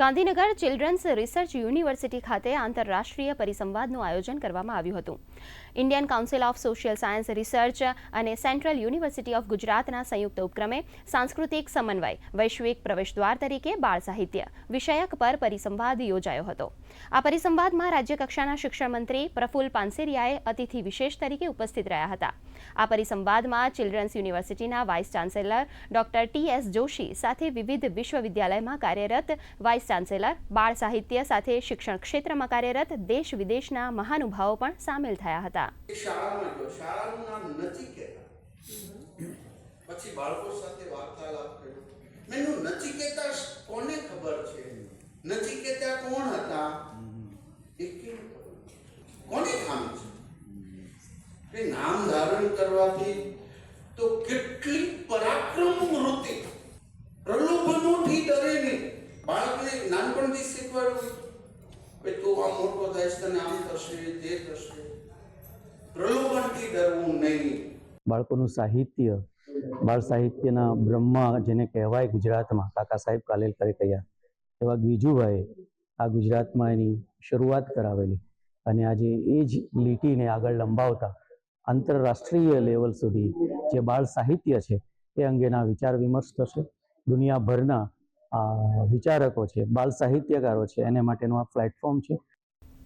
Gandhinagar children's research university ખાતે આંતરરાષ્ટ્રીય પરિસંવાદનું આયોજન કરવામાં આવ્યું હતું. Indian council of social science research અને સેન્ટ્રલ યુનિવર્સિટી ઓફ ગુજરાતના સંયુક્ત ઉપક્રમે સાંસ્કૃતિક સમન્વય, વૈશ્વિક પ્રવેશદ્વાર તરીકે બાળ સાહિત્ય વિષયક પર પરિસંવાદ યોજાયો હતો. આ પરિસંવાદમાં રાજ્યકક્ષાના શિક્ષણ મંત્રી પ્રફુલ પાનસેરિયાએ અતિથિ વિશેષ તરીકે ઉપસ્થિત રહ્યા હતા. આ પરિસંવાદમાં ચિલ્ડ્રન્સ યુનિવર્સિટીના vice chancellor doctor T S Joshi સાથે વિવિધ વિશ્વવિદ્યાલયમાં કાર્યરત વાઇસ ચાન્સેલર બાળ સાહિત્ય સાથે શિક્ષણ ક્ષેત્રમાં કાર્યરત દેશ વિદેશના મહાનુભાવો પણ સામેલ થયા હતા. પછી બાળકો સાથે વાર્તાલાપ કર્યો. મેનું નચિકેતા કોને ખબર છે? નચિકેતા એ નામ ધારણ કરવાથી તો કેટલી પરાક્રમ વૃત્તિ, પ્રલોભનોથી ડરે નહીં બાળકને નાનપણથી શીખવાડવું. ભાઈ તું આ મોટો થઈશ તને આમ થશે, તે થશે. પ્રલોભનથી ડરવું નહીં. બાળકોનું સાહિત્ય, બાળ સાહિત્યના બ્રહ્મા જેને કહેવાય ગુજરાતમાં, કાકા સાહેબ કાલેલકરે કહ્યા એવા ગીજુભાઈએ આ ગુજરાતમાં એની શરૂઆત કરાવેલી. અને આજે એ જ લીટીને આગળ લંબાવતા આંતરરાષ્ટ્રીય લેવલ સુધી જે બાળ સાહિત્ય છે, એ અંગેના વિચાર વિમર્શ થશે. દુનિયાભરના વિચારકો છે, બાળ સાહિત્યકારો છે, એને માટેનું આ પ્લેટફોર્મ છે.